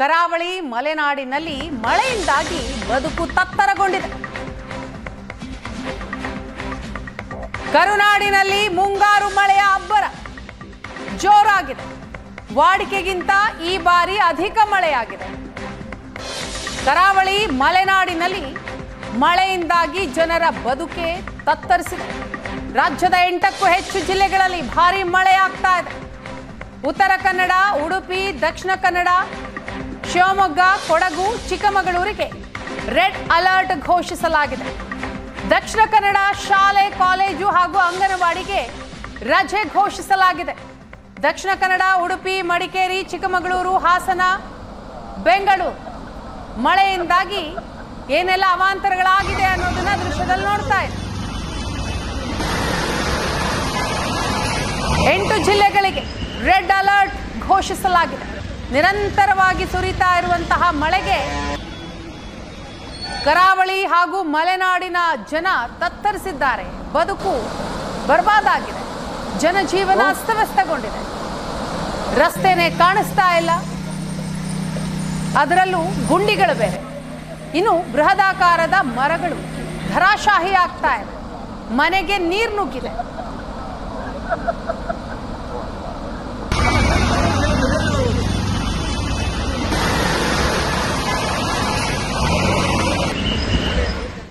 ಕರಾವಳಿ ಮಲೆನಾಡಿನಲ್ಲಿ ಮಳೆಯಿಂದಾಗಿ ಬದುಕು ತತ್ತರಗೊಂಡಿದೆ. ಕರುನಾಡಿನಲ್ಲಿ ಮುಂಗಾರು ಮಳೆಯ ಅಬ್ಬರ ಜೋರಾಗಿದೆ. ವಾಡಿಕೆಗಿಂತ ಈ ಬಾರಿ ಅಧಿಕ ಮಳೆಯಾಗಿದೆ. ಕರಾವಳಿ ಮಲೆನಾಡಿನಲ್ಲಿ ಮಳೆಯಿಂದಾಗಿ ಜನರ ಬದುಕೆ ತತ್ತರಿಸಿದೆ. ರಾಜ್ಯದ ಎಂಟಕ್ಕೂ ಹೆಚ್ಚು ಜಿಲ್ಲೆಗಳಲ್ಲಿ ಭಾರಿ ಮಳೆಯಾಗ್ತಾ ಇದೆ. ಉತ್ತರ ಕನ್ನಡ, ಉಡುಪಿ, ದಕ್ಷಿಣ ಕನ್ನಡ ಶಿವಮೊಗ್ಗ, ಕೊಡಗು, ಚಿಕ್ಕಮಗಳೂರಿಗೆ ರೆಡ್ ಅಲರ್ಟ್ ಘೋಷಿಸಲಾಗಿದೆ. ದಕ್ಷಿಣ ಕನ್ನಡ ಶಾಲೆ, ಕಾಲೇಜು ಹಾಗೂ ಅಂಗನವಾಡಿಗೆ ರಜೆ ಘೋಷಿಸಲಾಗಿದೆ. ದಕ್ಷಿಣ ಕನ್ನಡ, ಉಡುಪಿ, ಮಡಿಕೇರಿ, ಚಿಕ್ಕಮಗಳೂರು, ಹಾಸನ, ಬೆಂಗಳೂರು. ಮಳೆಯಿಂದಾಗಿ ಏನೆಲ್ಲ ಅವಾಂತರಗಳಾಗಿದೆ ಅನ್ನೋದನ್ನ ದೃಶ್ಯದಲ್ಲಿ ನೋಡ್ತಾ ಇದೆ ಎಂಟು ಜಿಲ್ಲೆಗಳಿಗೆ ರೆಡ್ ಅಲರ್ಟ್ ಘೋಷಿಸಲಾಗಿದೆ. ನಿರಂತರವಾಗಿ ಸುರಿತಾ ಇರುವಂತಹ ಮಳೆಗೆ ಕರಾವಳಿ ಹಾಗೂ ಮಲೆನಾಡಿನ ಜನ ತತ್ತರಿಸಿದ್ದಾರೆ. ಬದುಕು ಬರ್ಬಾದಾಗಿದೆ. ಜನಜೀವನ ಅಸ್ತವ್ಯಸ್ತಗೊಂಡಿದೆ. ರಸ್ತೆನೆ ಕಾಣಿಸ್ತಾ ಇಲ್ಲ. ಅದರಲ್ಲೂ ಗುಂಡಿಗಳು ಬೇರೆ. ಇನ್ನು ಬೃಹದಾಕಾರದ ಮರಗಳು ಧರಾಶಾಹಿ ಆಗ್ತಾ ಇದೆ. ಮನೆಗೆ ನೀರು ನುಗ್ಗಿದೆ.